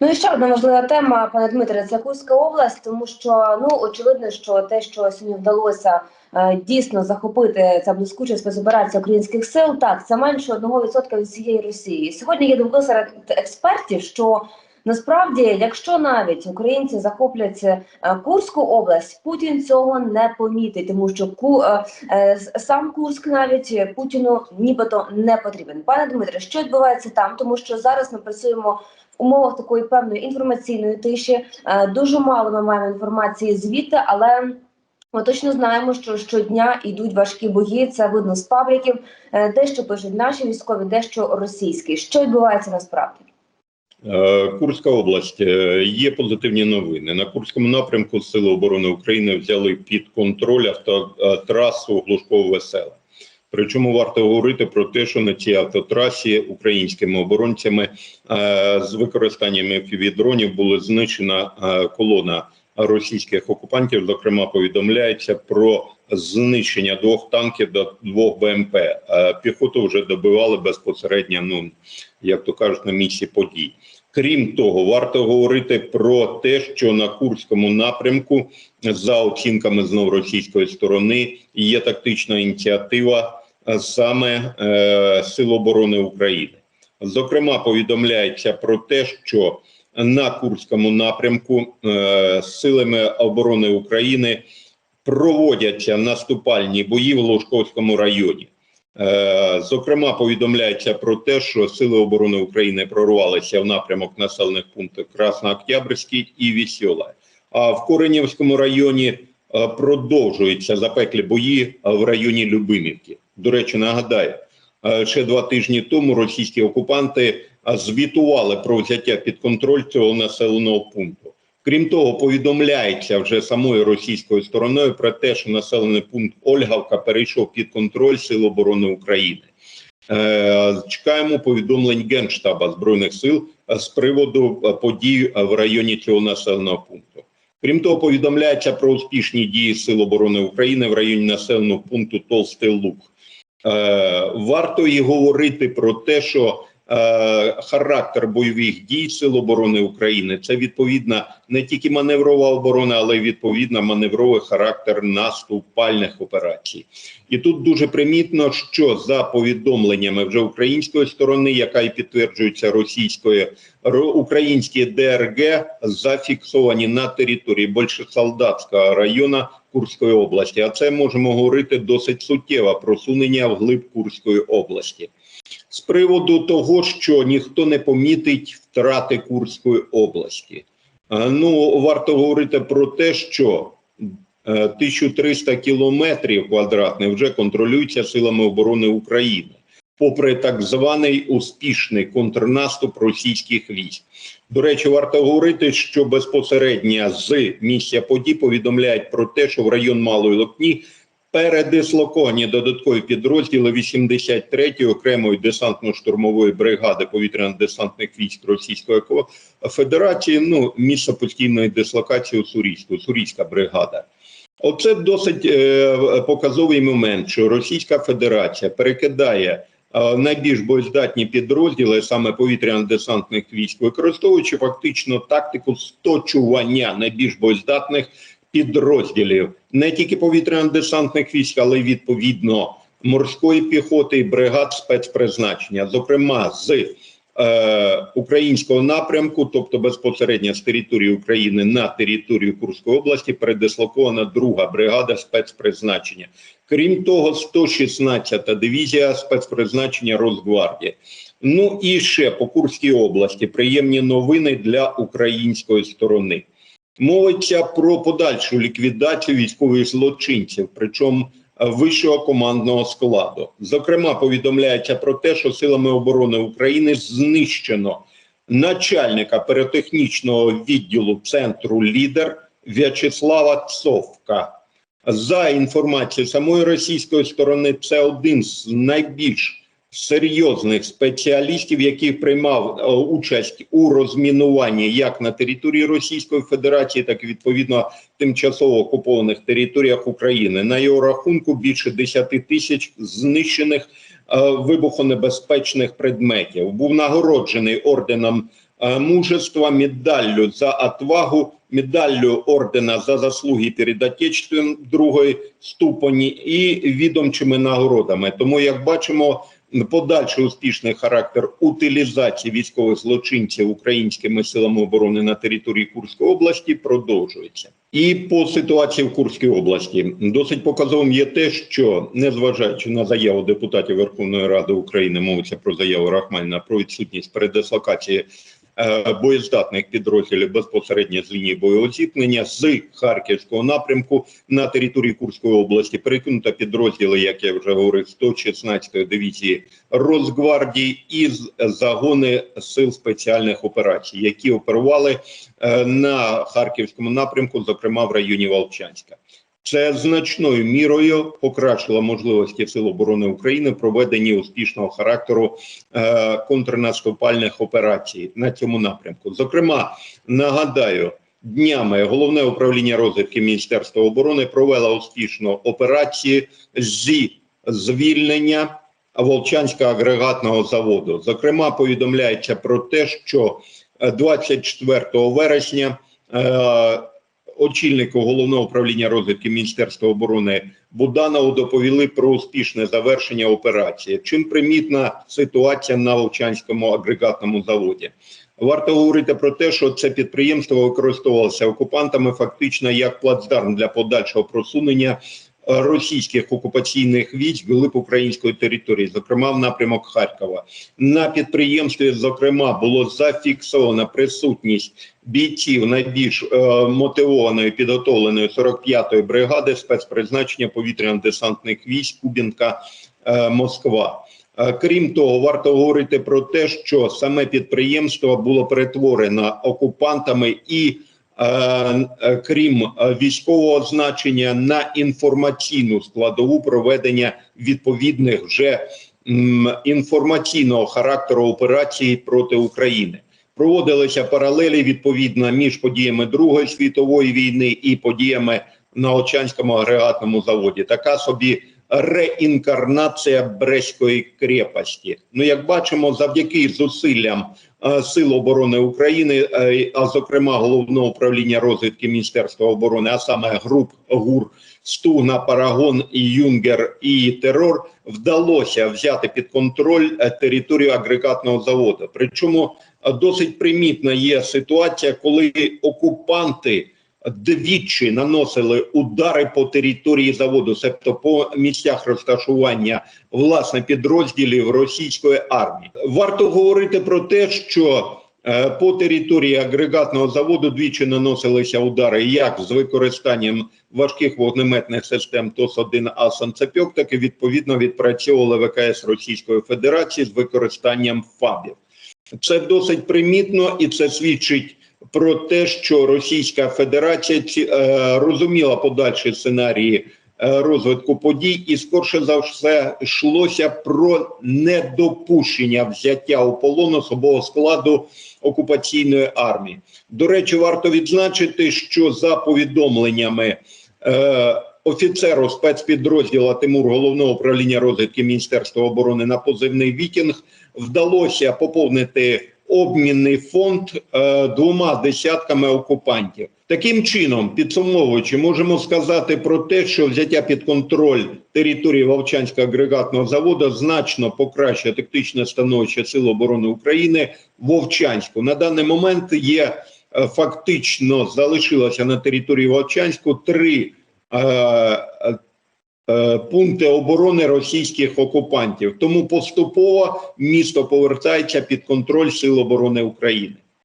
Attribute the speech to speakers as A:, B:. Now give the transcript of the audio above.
A: Ну і ще одна важлива тема, пане Дмитре, це Курська область, тому що ну очевидно, що те, що сьогодні вдалося е, дійсно захопити ця блискуча спецоперація українських сил, так це менше 1% від всієї Росії. Сьогодні є думки серед експертів, що насправді, якщо навіть українці захоплять е, Курську область, Путін цього не помітить, тому що ку е, сам Курськ навіть Путіну нібито не потрібен. Пане Дмитре, що відбувається там, тому що зараз ми працюємо умовах такої певної інформаційної тиші. Е, Дуже мало ми маємо інформації звідти, але ми точно знаємо, що щодня йдуть важкі бої. Це видно з пабліків. Е, Дещо пишуть наші військові, дещо російські. Що відбувається насправді?
B: Е, Курська область є позитивні новини. На Курському напрямку Сили оборони України взяли під контроль автотрасу Глушково весела. Причому варто говорити про те, що на цій автотрасі українськими оборонцями е, з використанням FPV-дронів була знищена е, колона російських окупантів. Зокрема, повідомляється про знищення двох танків до двох БМП. Е, Піхоту вже добивали безпосередньо, ну як то кажуть, на місці подій. Крім того, варто говорити про те, що на Курському напрямку, за оцінками знову російської сторони, є тактична ініціатива е, саме е, Сил оборони України. Зокрема, повідомляється про те, що на Курському напрямку е, силами оборони України проводяться наступальні бої в Лужковському районі. Е, Зокрема, повідомляється про те, що Сили оборони України прорвалися в напрямок населених пунктів Краснооктябрьський і Вісьола. А в Коренівському районі е, продовжуються запеклі бої е, в районі Любимівки. До речі, нагадаю, ще два тижні тому російські окупанти звітували про взяття під контроль цього населеного пункту. Крім того, повідомляється вже самою російською стороною про те, що населений пункт Ольгавка перейшов під контроль Сил оборони України. Е, Чекаємо повідомлень Генштаба збройних сил е, з приводу е, подій в районі цього населеного пункту. Крім того, повідомляється про успішні дії Сил оборони України в районі населеного пункту Толстий Луг. Е, Варто і говорити про те, що характер бойових дій Сил оборони України це відповідна не тільки маневрова оборона, але й відповідна маневровий характер наступальних операцій. І тут дуже примітно, що за повідомленнями вже української сторони, яка і підтверджується російською, ро- українські ДРГ зафіксовані на території Большесолдатського району Курської області. А це можемо говорити досить суттєве просунення вглиб Курської області. З приводу того, що ніхто не помітить втрати Курської області. Е, Ну, варто говорити про те, що е, 1300 кілометрів квадратних вже контролюються силами оборони України, попри так званий успішний контрнаступ російських військ. До речі, варто говорити, що безпосередньо з місця подій повідомляють про те, що в район Малої Локні передислоковані додаткові підрозділи 83-ї окремої десантно-штурмової бригади повітряно-десантних військ Російської Ко- Федерації. Ну, місце постійної дислокації у Сурійську, Сурійська бригада. Оце досить е, показовий момент, що Російська Федерація перекидає е, найбільш боєздатні підрозділи саме повітряно-десантних військ, використовуючи фактично тактику сточування найбільш боєздатних підрозділів не тільки повітряно-десантних військ, але й відповідно морської піхоти і бригад спецпризначення, зокрема з е, українського напрямку, тобто безпосередньо з території України на територію Курської області, передислокована друга бригада спецпризначення. Крім того, 116-та дивізія спецпризначення Росгвардії. Ну і ще по Курській області приємні новини для української сторони. Мовиться про подальшу ліквідацію військових злочинців, причому е, вищого командного складу. Зокрема, повідомляється про те, що силами оборони України знищено начальника піротехнічного відділу центру лідер В'ячеслава Цовка. За інформацією самої російської сторони, це один з найбільш серйозних спеціалістів, який приймав е, участь у розмінуванні як на території Російської Федерації, так і відповідно тимчасово окупованих територіях України. На його рахунку більше 10 тисяч знищених е, вибухонебезпечних предметів. Був нагороджений орденом э, мужества, медаллю за отвагу, медаллю ордена за заслуги перед Отечеством другої ступені і відомчими нагородами. Тому, як бачимо, подальший успішний характер утилізації військових злочинців українськими силами оборони на території Курської області продовжується. І по ситуації в Курській області досить показовим є те, що незважаючи на заяву депутатів Верховної Ради України, мовиться про заяву Рахмальна про відсутність передислокації боєздатних підрозділів безпосередньо з лінії бойового зіткнення з Харківського напрямку на території Курської області перекинуто підрозділи, як я вже говорив, 116-ї дивізії Росгвардії і загони сил спеціальних операцій, які оперували е, на харківському напрямку, зокрема в районі Волчанська. Це значною мірою покращило можливості Сил оборони України в проведенні успішного характеру е, контрнаступальних операцій на цьому напрямку. Зокрема, нагадаю, днями головне управління розвідки Міністерства оборони провело успішну операцію зі звільнення Волчанського агрегатного заводу. Зокрема, повідомляється про те, що е, 24 вересня е, очільнику головного управління розвідки Міністерства оборони Буданову доповіли про успішне завершення операції. Чим примітна ситуація на Волчанському агрегатному заводі? Варто говорити про те, що це підприємство використовувалося окупантами фактично як плацдарм для подальшого просунення російських окупаційних військ глиб української території, зокрема в напрямок Харкова. На підприємстві, зокрема, було зафіксовано присутність бійців найбільш е, мотивованої підготовленої 45-ї бригади спецпризначення повітряно-десантних військ Кубінка е, Москва. Е, Крім того, варто говорити про те, що саме підприємство було перетворено окупантами і крім е, військового значення на інформаційну складову проведення відповідних вже інформаційного характеру операцій проти України. Проводилися паралелі відповідно між подіями Другої світової війни і подіями на Очанському агрегатному заводі. Така собі реінкарнація Брестської крепості. Ну, як бачимо, завдяки зусиллям е, Сил оборони України, е, а зокрема головного управління розвідки Міністерства оборони, а саме груп ГУР, Стугна, Парагон, і Юнгер і терор, вдалося взяти під контроль е, територію агрегатного заводу. Причому досить примітна є ситуація, коли окупанти двічі наносили удари по території заводу, себто по місцях розташування власне підрозділів російської армії. Варто говорити про те, що е, по території агрегатного заводу двічі наносилися удари як з використанням важких вогнеметних систем ТОС-1 А «Санцепьок», так і відповідно відпрацьовували ВКС Російської Федерації з використанням ФАБів. Це досить примітно і це свідчить про те, що Російська Федерація е, розуміла подальші сценарії е, розвитку подій, і скорше за все йшлося про недопущення взяття у полон особового складу окупаційної армії. До речі, варто відзначити, що за повідомленнями е, офіцеру спецпідрозділу Тимур головного управління розвідки Міністерства оборони на позивний Вікінг вдалося поповнити обмінний фонд е, двома десятками окупантів. Таким чином, підсумовуючи, можемо сказати про те, що взяття під контроль території Вовчанського агрегатного заводу значно покращує тактичне становище Сил оборони України Вовчанську. На даний момент є е, фактично залишилося на території Вовчанську три е, е, пункти оборони російських окупантів. Тому поступово місто повертається під контроль Сил оборони України.